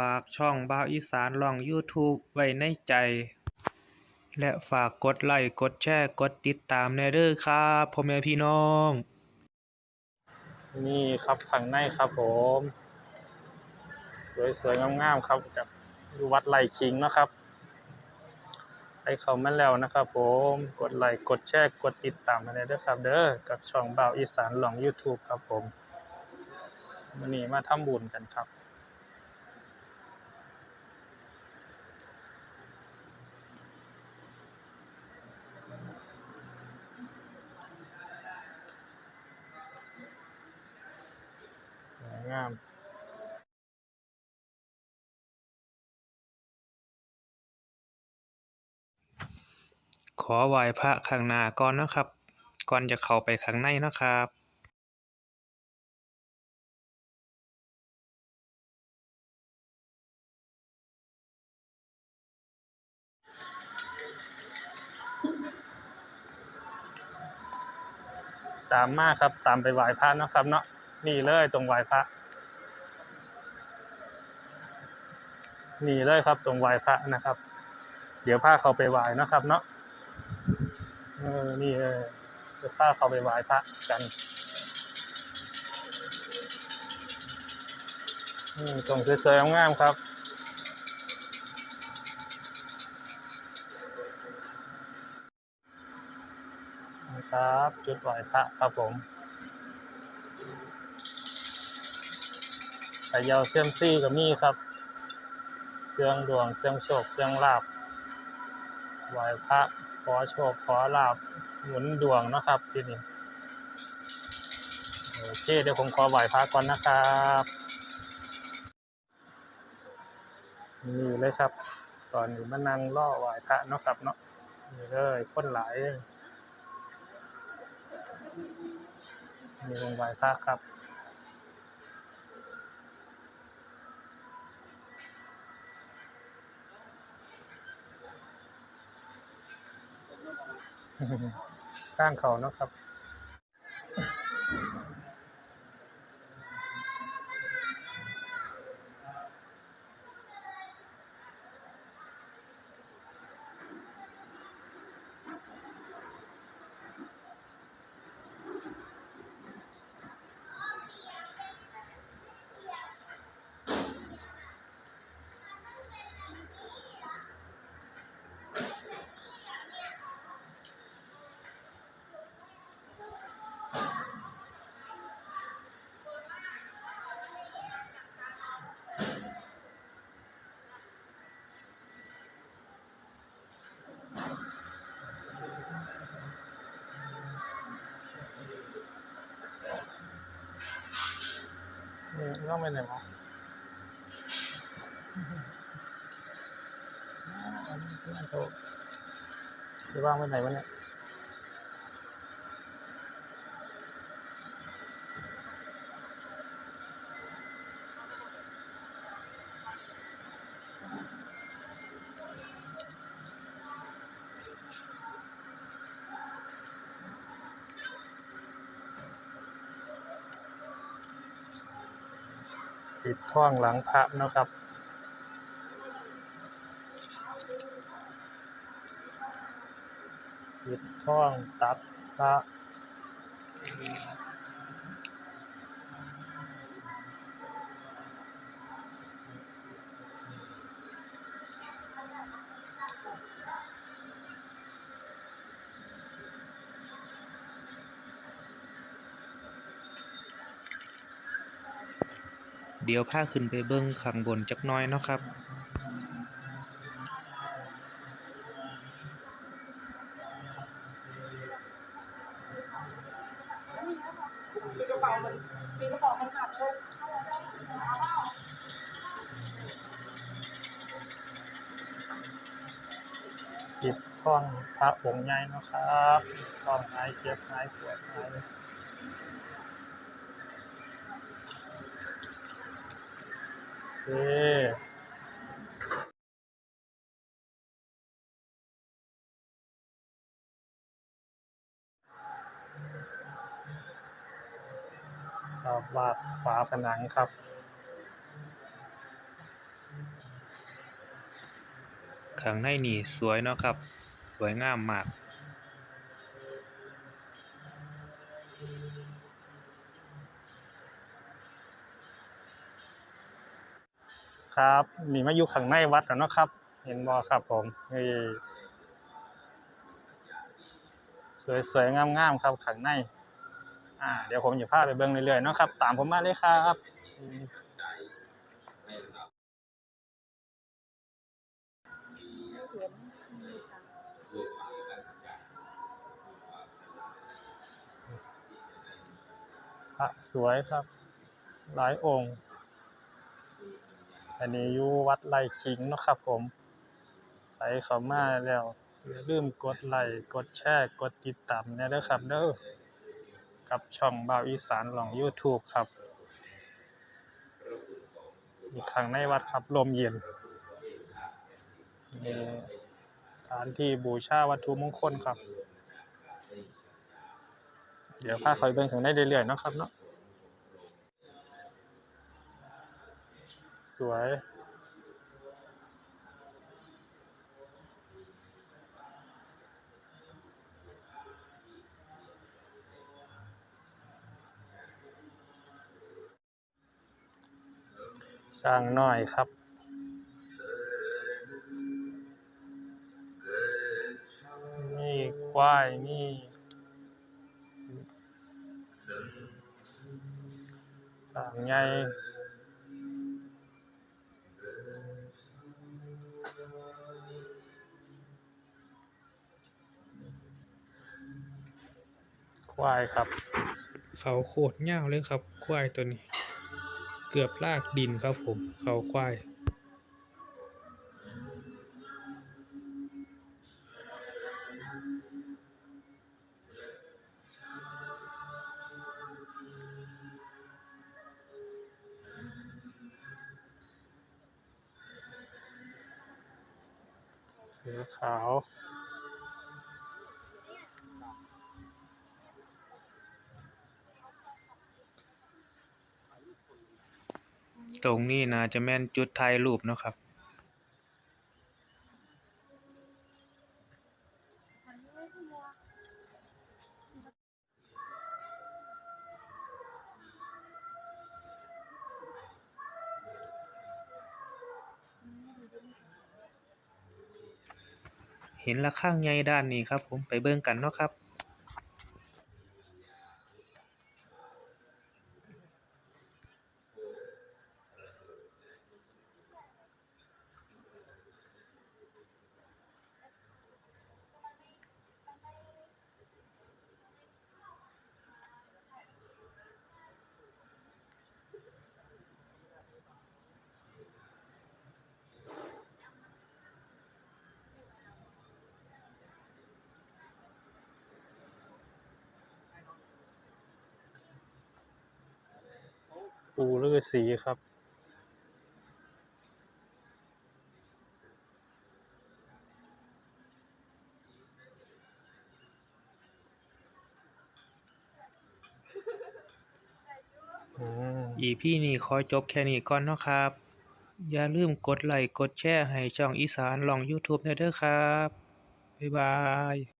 ฝากช่องบ่าวอีสานลอง YouTube ไว้ในใจ และฝากกดไลค์กดแชร์กดติดตามแน่เด้อครับพ่อแม่พี่น้อง นี่ครับข้างในครับผม สวยๆงามๆครับกับวัดไร่ขิงนะครับไปเข้ามาแล้วนะครับผมกดไลค์กดแชร์กดติดตามมาเลยด้อครับ เด้อกับช่องบ่าวอีสานลอง YouTube ครับผมวันนี้มาทำบุญกันครับ ขอไหว้พระข้างหน้าก่อนนะครับ ก่อนจะเข้าไปข้างในนะครับตามมาครับตามไปไหว้พระนะครับเนาะนี่เลยตรงไหว้พระนี่เลยครับตรงไหว้พระนะครับ เดี๋ยวพาเขาไปไหว้นะครับเนาะ ออนี่เออเดี๋ยวพาเขาไปไหว้พระกันตรงสวยๆงามครับ ครับ จุดไหว้พระครับผมไข่ยาวเซียมซี่กับมี่ครับเครื่องดวงเครื่องโชคเครื่องลาบไหว้พระ ขอโชคขอลาบหมุนดวงนะครับที่นี่โอเคเดี๋ยวผมขอไหว้พระก่อนนะครับนี่เลยครับ ตอนนี้มานั่งล่อไหว้พระเนาะครับเนาะนี่เลยคนหลายเลยมีวงไหว้พระครับ ข้างเขาเนาะครับ นี่ ต้องไปไหนมาจะว่างไปไหนวะเนี่ย ปิดท่องหลังพระนะครับปิดท่องตับพระ เดี๋ยวพาขึ้นไปเบิ่งข้างบนจักน้อยเนาะครับปิดท่องพระองใหญ่นะครับท่องหายเจ็บหายปวดหาย คครับวาดฝาผนังครับข้างในนี่สวยเนาะครับ สวยงามมาก ครับนี่มาอยู่ข้างในวัดแล้วเนาะครับ เห็นบ่ครับผมนี่สวยๆงามๆครับข้างใน อ่า เดี๋ยวผมจะพาไปเบิ่งเรื่อยๆเนาะครับ ตามผมมาเลยครับพระสวยครับ หลายองค์ อันนี้อยู่วัดไร่ขิงนะครับผมไปเข้ามาแล้วอย่าลืมกดไลค์กดแชร์กดติดตามน่เด้อครับเด้อกับช่องบ่าวอีสานหลอง YouTube ครับ อีกครั้งในวัดครับลมเย็นนี่สถานที่บูชาวัตถุมงคลครับ เดี๋ยวพาเขาไปเบิ่งข้างในเรื่อยๆเนาะครับเนาะ สวย สร้างน้อยครับนี่ควายนี่สร้างใหญ่ ควายครับ เขาโคตรยาวเลยครับ ควายตัวนี้ เกือบลากดินครับผม เขาควายเสือขาว ตรงนี้น่าจะแม่นจุดถ่ายรูปเนาะครับเห็นละข้างใหญ่ด้านนี้ครับผมไปเบิ่งกันเนาะครับ ปูฤาษีครับอืม EP นี้ขอจบแค่นี้ก่อนเนาะครับ อย่าลืมกดไลค์กดแชร์ให้ช่องอีสานลอง YouTube ด้วยเด้อครับ บ๊ายบาย